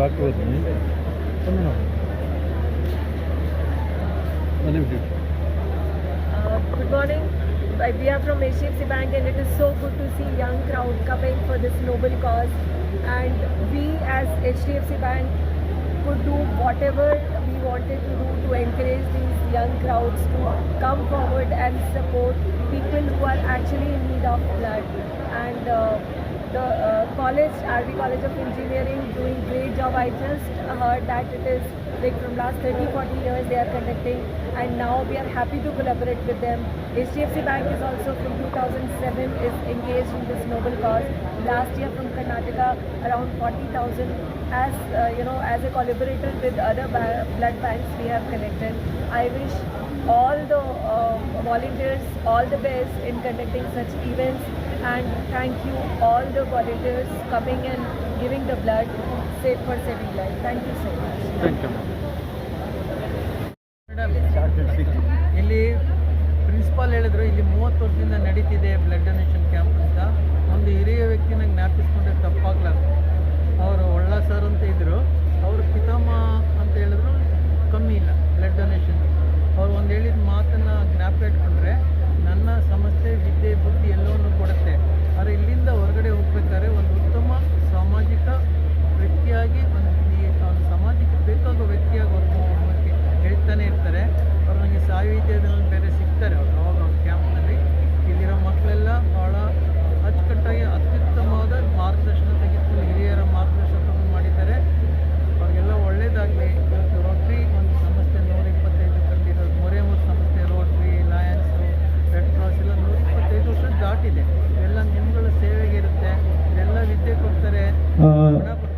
Doctor Uh, Good morning. Uh, We are from HDFC Bank and it is so good to see young crowd coming for this noble cause. And we as HDFC Bank could do whatever we wanted to do to encourage these young crowds to come forward and support people who are actually in need of blood. And uh, the uh, college, RV College of Engineering, doing great job. I just heard that it is like from last 30 40 years they are conducting and now we are happy to collaborate with them. Hdfc bank is also from 2007 is engaged in this noble cause. Last year from karnataka around 40000 as uh, you know as a collaborator with other ba- blood banks we have connected. I wish all the uh, volunteers all the best in conducting such events and thank you all the volunteers coming and giving the blood save for saving life thank you so much Thank you. ಇಲ್ಲಿ principal ಹೇಳಿದ್ರು ಇಲ್ಲಿ ಮೂವತ್ತು ವರ್ಷದಿಂದ ನಡೀತಿದೆ blood donation camp ಅಂತ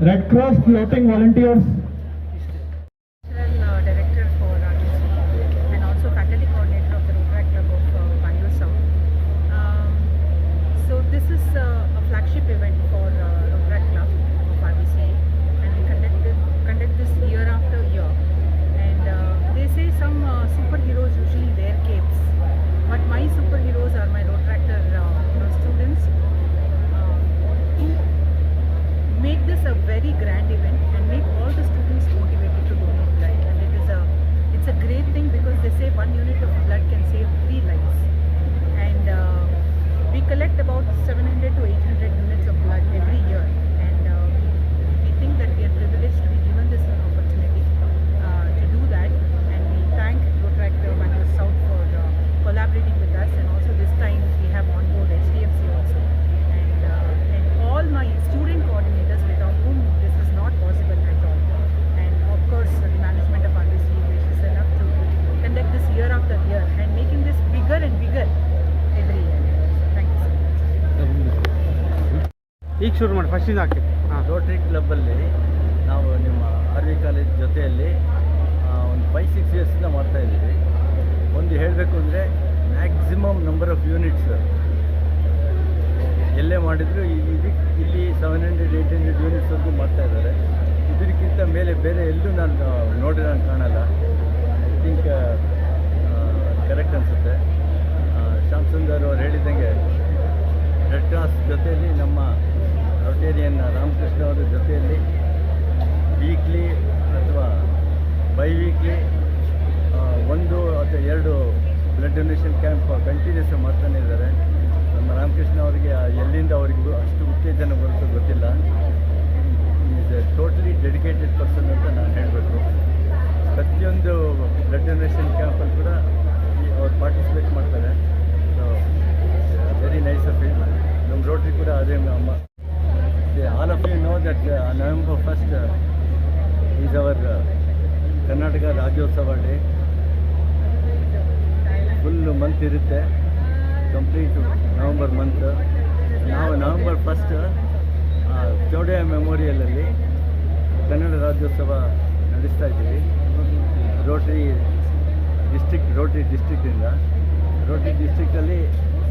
Red Cross Floating Volunteers. Uh, Director for and also faculty coordinator of the of uh, um, so this is uh, a flagship event for collect about 700 to 800 ಈಗ ಶುರು ಮಾಡಿ ಫಸ್ಟಿಂದ ಹಾಕಿ ಹಾಂ. ರೋಟರಿ ಕ್ಲಬ್ಬಲ್ಲಿ ನಾವು ನಿಮ್ಮ R V college ಜೊತೆಯಲ್ಲಿ ಒಂದು five six ಇಯರ್ಸಿಂದ ಮಾಡ್ತಾಯಿದ್ದೀವಿ ಒಂದು ಹೇಳಬೇಕು ಅಂದರೆ ಮ್ಯಾಕ್ಸಿಮಮ್ ನಂಬರ್ ಆಫ್ ಯೂನಿಟ್ಸ್ ಎಲ್ಲೇ ಮಾಡಿದ್ರು ಇದಕ್ಕೆ ಇಲ್ಲಿ ಸೆವೆನ್ ಹಂಡ್ರೆಡ್ ಏಯ್ಟ್ ಹಂಡ್ರೆಡ್ ಯೂನಿಟ್ಸ್ವರೆಗೂ ಮಾಡ್ತಾ ಇದ್ದಾರೆ. ಇದಕ್ಕಿಂತ ಮೇಲೆ ಬೇರೆ ಎಲ್ಲೂ ನಾನು ನೋಡಿ ನಾನು ಕಾಣಲ್ಲ. ಐ ಥಿಂಕ್ ಕರೆಕ್ಟ್ ಅನಿಸುತ್ತೆ. ಶ್ಯಾಮ್ ಸುಂದರ್ ಅವ್ರು ಹೇಳಿದಂಗೆ ರೆಡ್ ಕ್ರಾಸ್ ಜೊತೆಯಲ್ಲಿ ನಮ್ಮ ರೊಟೇರಿಯನ್ ರಾಮಕೃಷ್ಣ ಅವರ ಜೊತೆಯಲ್ಲಿ ವೀಕ್ಲಿ ಅಥವಾ ಬೈ ವೀಕ್ಲಿ ಒಂದು ಅಥವಾ ಎರಡು ಬ್ಲಡ್ ಡೊನೇಷನ್ ಕ್ಯಾಂಪ್ ಕಂಟಿನ್ಯೂಸ್ ಮಾಡ್ತಾನೆ ಇದ್ದಾರೆ. ನಮ್ಮ ರಾಮಕೃಷ್ಣ ಅವರಿಗೆ, ಎಲ್ಲಿಂದ ಅವರಿಗೂ ಅಷ್ಟು ಉತ್ತೇಜನ ಬರುತ್ತೋ ಗೊತ್ತಿಲ್ಲ. Is a totally dedicated person ಅಂತ ನಾನು ಹೇಳಬೇಕು. ಪ್ರತಿಯೊಂದು ಬ್ಲಡ್ ಡೊನೇಷನ್ ಕ್ಯಾಂಪಲ್ಲಿ ಕೂಡ ಅವ್ರು ಪಾರ್ಟಿಸಿಪೇಟ್ ಮಾಡ್ತಾರೆ. ಸೊ ರೋಟ್ರಿ ಕೂಡ ಅದೇ ನಮ್ಮ all of you know that November first is our Karnataka Rajyotsava day full month ಇರುತ್ತೆ. ಕಂಪ್ಲೀಟ್ ನವಂಬರ್ ಮಂತ್ ನಾವು ನವಂಬರ್ ಫಸ್ಟ್ ಚೌಡಯ್ಯ ಮೆಮೋರಿಯಲಲ್ಲಿ ಕನ್ನಡ ರಾಜ್ಯೋತ್ಸವ ನಡೆಸ್ತಾ ಇದ್ದೀವಿ. ರೋಟರಿ ಡಿಸ್ಟಿಕ್ ರೋಟರಿ ಡಿಸ್ಟಿಕ್ಕಿಂದ ರೋಟರಿ ಡಿಸ್ಟಿಕ್ಕಲ್ಲಿ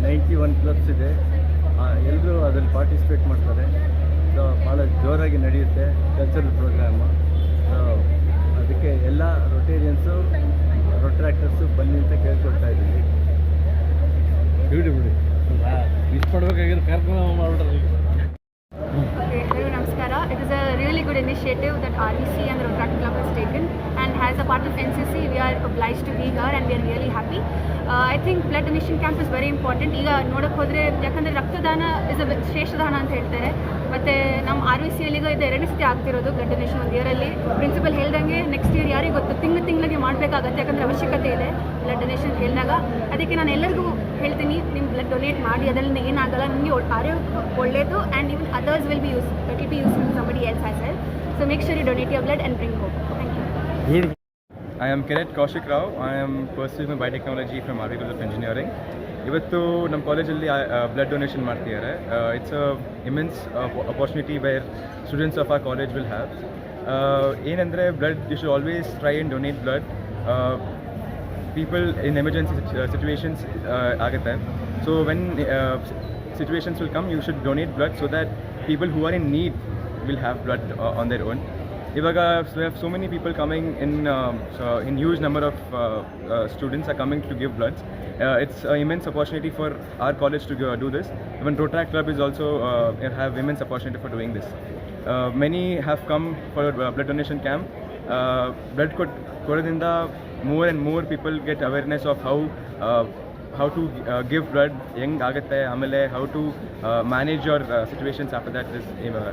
ನೈಂಟಿ ಒನ್ ಕ್ಲಬ್ಸ್ ಇದೆ. ಎಲ್ಲರೂ ಅದರಲ್ಲಿ ಪಾರ್ಟಿಸಿಪೇಟ್ ಮಾಡ್ತಾರೆ. ಸೊ ಭಾಳ ಜೋರಾಗಿ ನಡೆಯುತ್ತೆ ಕಲ್ಚರಲ್ ಪ್ರೋಗ್ರಾಮು ಸೊ ಅದಕ್ಕೆ ಎಲ್ಲ ರೊಟೇರಿಯನ್ಸು ರೊಟ್ರಾಕ್ಟರ್ಸು ಬನ್ನಿ ಅಂತ ಕೇಳ್ಕೊಳ್ತಾ ಇದ್ದೀವಿ ಬಿಡಿ ಬಿಡಿ ಮಿಸ್ ಮಾಡಬೇಕಾಗಿರೋ ಕಾರ್ಯಕ್ರಮ hello, Namaskara. It is a really good initiative that RBC and the Rotaract Club has taken and as a part of NCC we are obliged to be here and we are really happy. Uh, I think blood donation camp is very important. ಈಗ ನೋಡಕ್ಕೆ ಹೋದರೆ ಯಾಕಂದರೆ ರಕ್ತದಾನ is a ಶ್ರೇಷ್ಠದಾನ ಅಂತ ಹೇಳ್ತಾರೆ ಮತ್ತು ನಮ್ಮ R V ಸಿಯಲ್ಲಿ ಇದು ಎರಡನೇ ಸತಿ ಆಗ್ತಿರೋದು ಬ್ಲಡ್ ಒಂದು ಇಯರಲ್ಲಿ ಪ್ರಿನ್ಸಿಪಲ್ ಹೇಳ್ದಂಗೆ ನೆಕ್ಸ್ಟ್ ಇಯರ್ ಯಾರಿಗೆ ಗೊತ್ತು, ತಿಂಗಳು ತಿಂಗಳಿಗೆ ಮಾಡಬೇಕಾಗತ್ತೆ ಯಾಕಂದರೆ ಅವಶ್ಯಕತೆ ಇದೆ ಬ್ಲಡ್ ಡೊನೇಷನ್ ಹೇಳಿದಾಗ ಅದಕ್ಕೆ ನಾನು ಎಲ್ಲರಿಗೂ ಹೇಳ್ತೀನಿ ನಿಮ್ಮ ಬ್ಲಡ್ ಡೊನೇಟ್ ಮಾಡಿ ಅದರಿಂದ ಏನಾಗಲ್ಲ, ನಿಮಗೆ ಆರೋಗ್ಯ ಒಳ್ಳೆಯದು and even others will be use it will be use somebody else else well. So so make you you donate blood blood and bring home thank you I am ಕೆರೆಟ್ Kaushik Rao I am pursues my biotechnology from RV College of Engineering. ಇವತ್ತು ನಮ್ಮ ಕಾಲೇಜಲ್ಲಿ blood donation ಮಾಡ್ತಿದ್ದಾರೆ it's a immense opportunity where students of our college will have ಏನಂದರೆ blood you should always try and donate blood people in emergency situations ಆಗುತ್ತೆ so when situations will come you should donate blood so that people who are in need will have blood on their own ಇವಾಗ so we have so many people coming in um, so in huge number of uh, uh, students are coming to give bloods uh, it's an immense opportunity for our college to go, do this even Rotaract Club is also uh, have immense opportunity for doing this uh, many have come for uh, blood donation camp uh, blood ಕೊಟ್ ಕೊಡೋದ್ರಿಂದ more and more people get awareness of how uh, how to uh, give blood ಹೆಂಗ್ ಆಗುತ್ತೆ ಆಮೇಲೆ how to uh, manage your uh, situations after that is uh,